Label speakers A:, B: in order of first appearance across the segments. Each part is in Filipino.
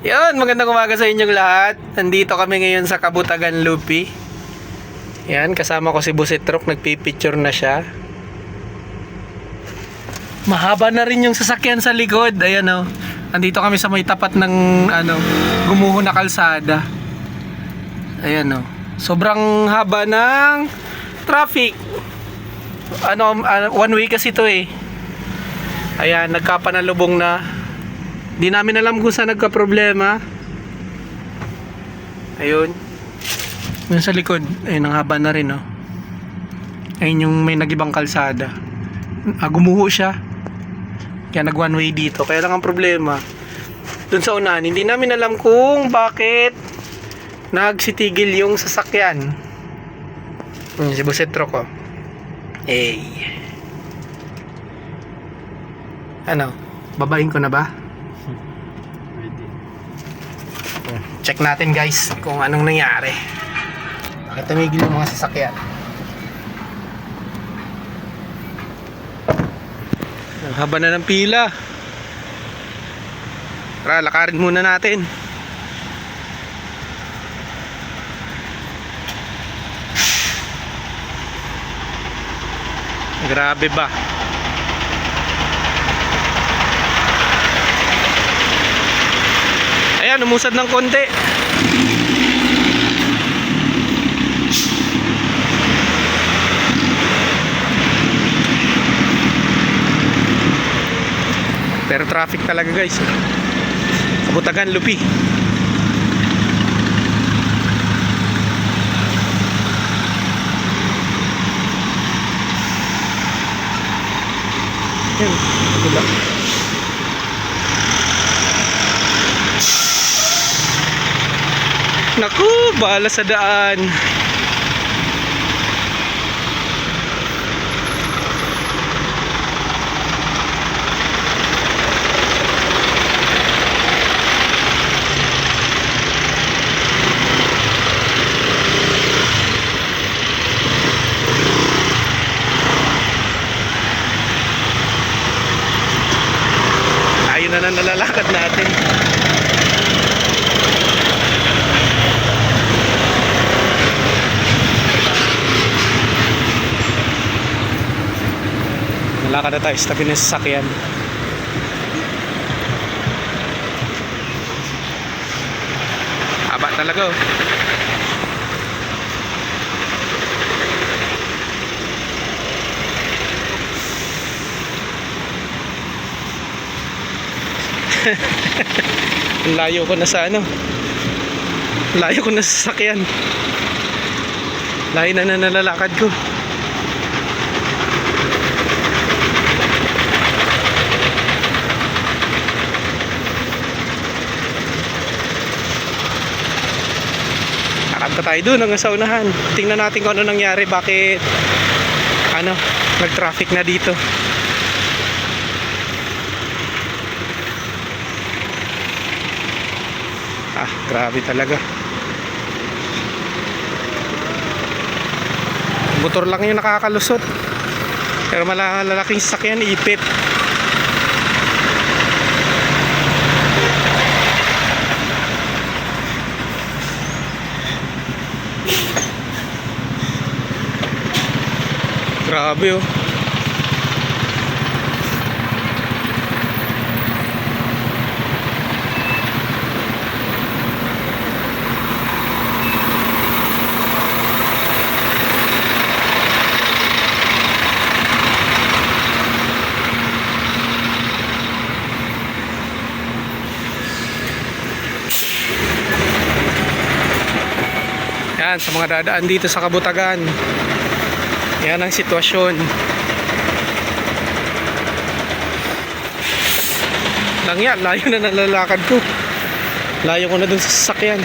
A: Yun, magandang umaga sa inyong lahat. Nandito kami ngayon sa Kabutagan Lupi. Yan, kasama ko si Busitrok, nagpipicture na siya. Mahaba na rin yung sasakyan sa likod. Ayan oh. Nandito kami sa may tapat ng ano, gumuho na kalsada. Ayan oh. Sobrang haba ng traffic. Ano, ano, one way kasi to eh. Ayan, nagkapanalubong na. Di namin alam kung saan nagka-problema. Ayun. Yun sa likod. Ayun, ang haba na rin, oh. Ayun yung may nagibang kalsada. Ah, gumuho siya. Kaya nag one way dito. Kaya lang ang problema. Dun sa unahan, hindi namin alam kung bakit nagsitigil yung sasakyan. Hmm, si Busetro ko. Eh. Ano? Babain ko na ba? Check natin guys kung anong nangyari. Bakit tumigil yung mga sasakyan? Ang haba na ng pila. Tara, lakarin muna natin. Grabe ba? Ayan, umusad ng konti. Pero traffic talaga guys. Kabutagan, Lupi. Yan, kabila. Naku, bahala sa daan. Ayun na na nalalakad natin. Nalakad na tayo sa tabi ng sasakyan. Haba talaga oh. Layo ko na sa ano. Layo ko na sa sasakyan. Layo na na nalalakad ko. Nakanta tayo doon hanggang sa unahan. Tingnan natin kung ano nangyari. Bakit ano, nag-traffic na dito. Ah, grabe talaga. Motor lang yung nakakalusot. Pero malalaking sasakyan, ipit. Grabe oh. Yan, sa mga dadaan dito sa Kabutagan. Yan ang sitwasyon. Lang yan, layo na nalalakad ko. Layo ko na dun sa sasakyan.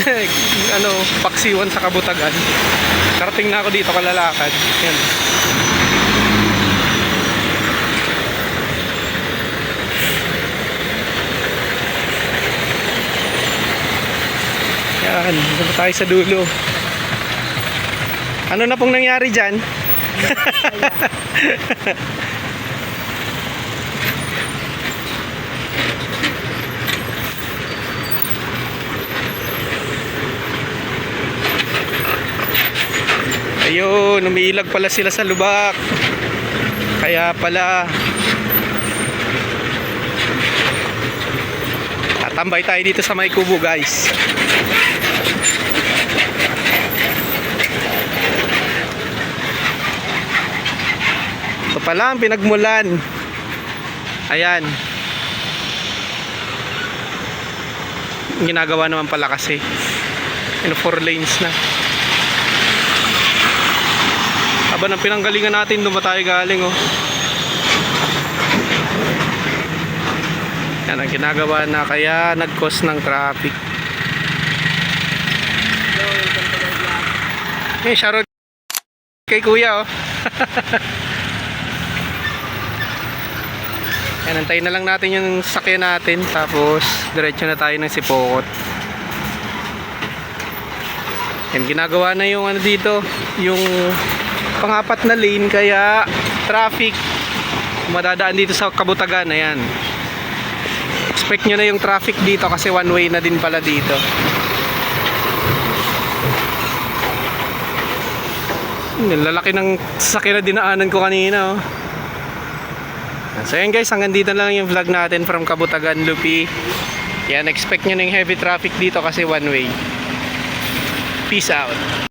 A: ano, paksiwan sa kabutagan. Narating na ako dito kalalakad. Yan. Yan, dito tayo sa dulo. Ano na pong nangyari dyan? Ayun, umiilag pala sila sa lubak. Kaya pala. Tatambay tayo dito sa may kubo guys. Ito pala ang pinagmulan. Ayan. Ginagawa naman pala kasi. Ano, four lanes na. Aba ng pinanggalingan natin, doon tayo galing oh. Yan ang ginagawa na kaya nag-cause ng traffic. Eh, shoutout kay kuya oh. Yan, antayin na lang natin yung sakyan natin tapos diretso na tayo ng Sipokot. Yan, ginagawa na yung ano dito, yung pangapat na lane kaya traffic madadaan dito sa Kabutagan, ayan. Expect nyo na yung traffic dito kasi one way na din pala dito. Lalaki ng sakyan na dinaanan ko kanina oh. So yan guys, hanggang dito lang yung vlog natin from Kabutagan, Lupi. Yan, expect nyo na yung heavy traffic dito kasi one way. Peace out.